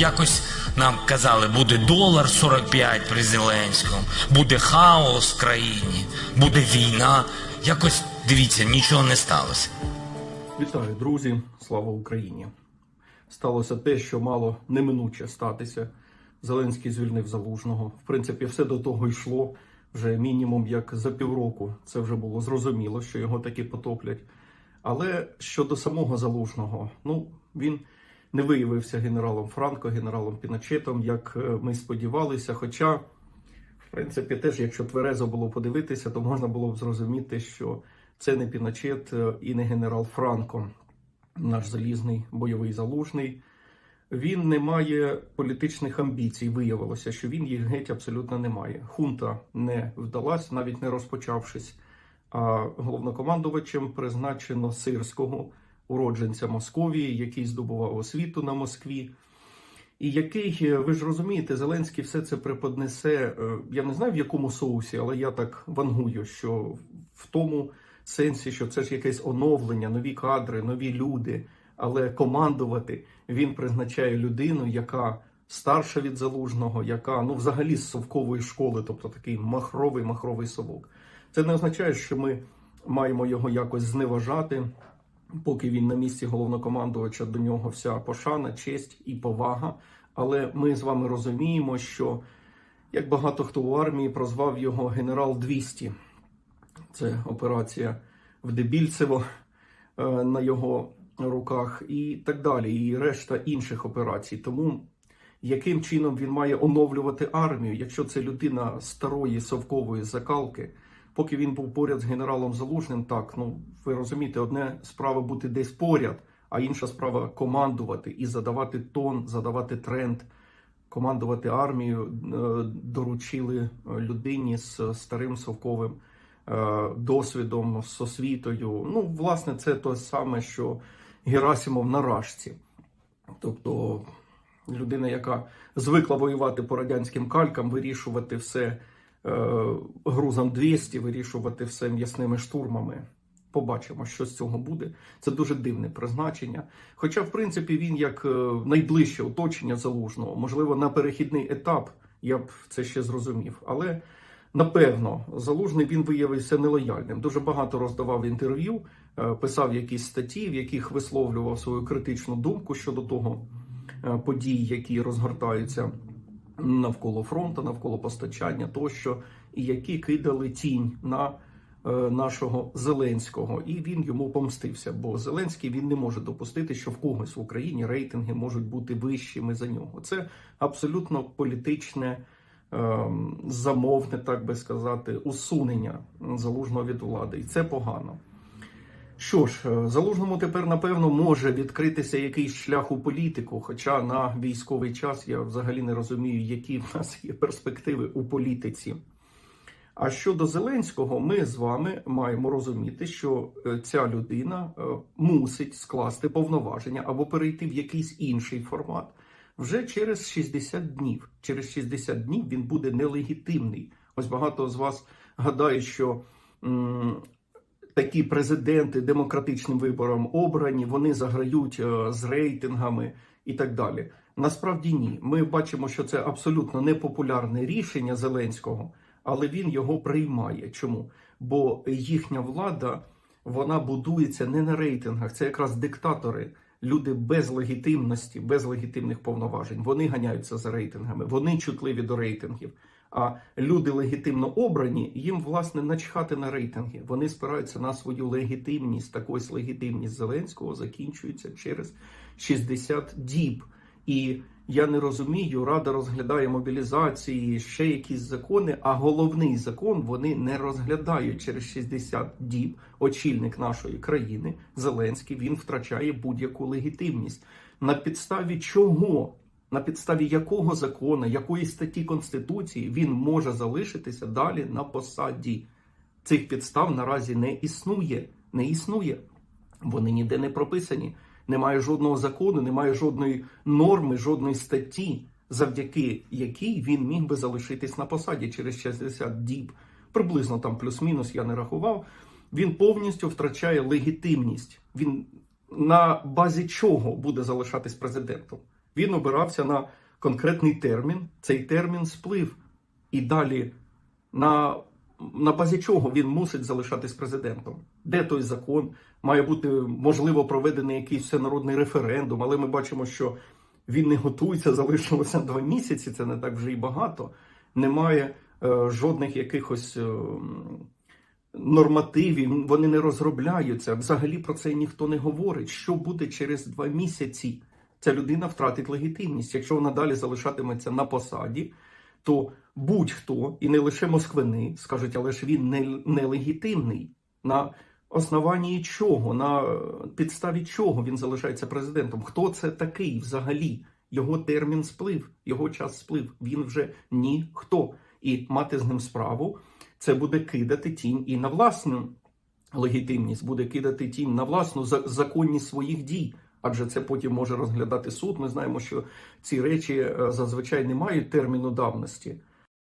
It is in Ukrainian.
Якось нам казали, буде долар 45 при Зеленському, буде хаос в країні, буде війна. Якось дивіться, нічого не сталося. Вітаю, друзі! Слава Україні! Сталося те, що мало неминуче статися. Зеленський звільнив залужного. В принципі, все до того йшло вже мінімум як за півроку. Це вже було зрозуміло, що його таки потоплять. Але щодо самого залужного, ну він не виявився генералом Франко, генералом Піночетом, як е, ми сподівалися. Хоча, в принципі, теж, якщо тверезо було подивитися, то можна було б зрозуміти, що це не Піночет е, і не генерал Франко, наш залізний бойовий залужний. Він не має політичних амбіцій. Виявилося, що він їх геть абсолютно не має. Хунта не вдалась, навіть не розпочавшись. А головнокомандувачем призначено сирського уродженця Московії, який здобував освіту на Москві. І який, е, ви ж розумієте, Зеленський все це преподнесе. е, Я не знаю в якому соусі, але я так вангую, що в тому сенсі, що це ж якесь оновлення, нові кадри, нові люди. Але командувати він призначає людину, яка старша від залужного, яка ну взагалі з совкової школи, тобто такий махровий махровий совок. Це не означає, що ми маємо його якось зневажати. Поки він на місці головнокомандувача, до нього вся пошана, честь і повага. Але ми з вами розуміємо, що як багато хто у армії прозвав його генерал 200. Це операція в Дебільцево е, на його руках і так далі, і решта інших операцій. Тому яким чином він має оновлювати армію, якщо це людина старої совкової закалки? Поки він був поряд з генералом Залужним, так ну ви розумієте, одне справа бути десь поряд, а інша справа командувати і задавати тон, задавати тренд. Командувати армією е, доручили людині з старим совковим е, досвідом, з освітою. Ну, власне, це те саме, що Герасимов на рашці. Тобто людина, яка звикла воювати по радянським калькам, вирішувати все е, грузом 200, вирішувати все м'ясними штурмами. Побачимо, що з цього буде. Це дуже дивне призначення. Хоча, в принципі, він як е, найближче оточення залужного, можливо, на перехідний етап я б це ще зрозумів. Але напевно, залужний він виявився нелояльним. Дуже багато роздавав інтерв'ю, е, писав якісь статті, в яких висловлював свою критичну думку щодо того е, подій, які розгортаються навколо фронту, навколо постачання тощо, і які кидали тінь на е, нашого Зеленського, і він йому помстився. Бо Зеленський він не може допустити, що в когось в Україні рейтинги можуть бути вищими за нього. Це абсолютно політичне. ем, Замовне, так би сказати, усунення залужного від влади, і це погано. Що ж, е, залужному тепер напевно може відкритися якийсь шлях у політику. Хоча на військовий час я взагалі не розумію, які в нас є перспективи у політиці. А щодо Зеленського, ми з вами маємо розуміти, що е, ця людина е, мусить скласти повноваження або перейти в якийсь інший формат вже через 60 днів. Через 60 днів він буде нелегітимний. Ось багато з вас гадають, що такі президенти демократичним вибором обрані, вони заграють е, з рейтингами і так далі. Насправді ні. Ми бачимо, що це абсолютно непопулярне рішення Зеленського, але він його приймає. Чому? Бо їхня влада вона будується не на рейтингах, це якраз диктатори. Люди без легітимності, без легітимних повноважень, вони ганяються за рейтингами, вони чутливі до рейтингів. А люди легітимно обрані, їм власне начхати на рейтинги. Вони спираються на свою легітимність. Так ось легітимність Зеленського закінчується через 60 діб. І я не розумію, Рада розглядає мобілізації, ще якісь закони, а головний закон вони не розглядають через 60 діб. Очільник нашої країни Зеленський він втрачає будь-яку легітимність. На підставі чого? На підставі якого закону, якої статті Конституції він може залишитися далі на посаді? Цих підстав наразі не існує. Не існує. Вони ніде не прописані. Немає жодного закону, немає жодної норми, жодної статті, завдяки якій він міг би залишитись на посаді через 60 діб. Приблизно там плюс-мінус я не рахував. Він повністю втрачає легітимність. Він на базі чого буде залишатись президентом? Він обирався на конкретний термін. Цей термін сплив. І далі на, на базі чого він мусить залишатись президентом? Де той закон? Має бути можливо проведений якийсь всенародний референдум, але ми бачимо, що він не готується, залишилося два місяці. Це не так вже і багато. Немає е, жодних якихось е, нормативів, вони не розробляються. Взагалі про це ніхто не говорить. Що буде через два місяці? Ця людина втратить легітимність. Якщо вона далі залишатиметься на посаді, то будь-хто, і не лише москвини, скажуть, але ж він не, нелегітимний. На основанні чого, на підставі чого він залишається президентом? Хто це такий взагалі? Його термін сплив, його час сплив. Він вже ніхто. І мати з ним справу це буде кидати тінь і на власну легітимність, буде кидати тінь на власну за- законність своїх дій. Адже це потім може розглядати суд. Ми знаємо, що ці речі е, зазвичай не мають терміну давності.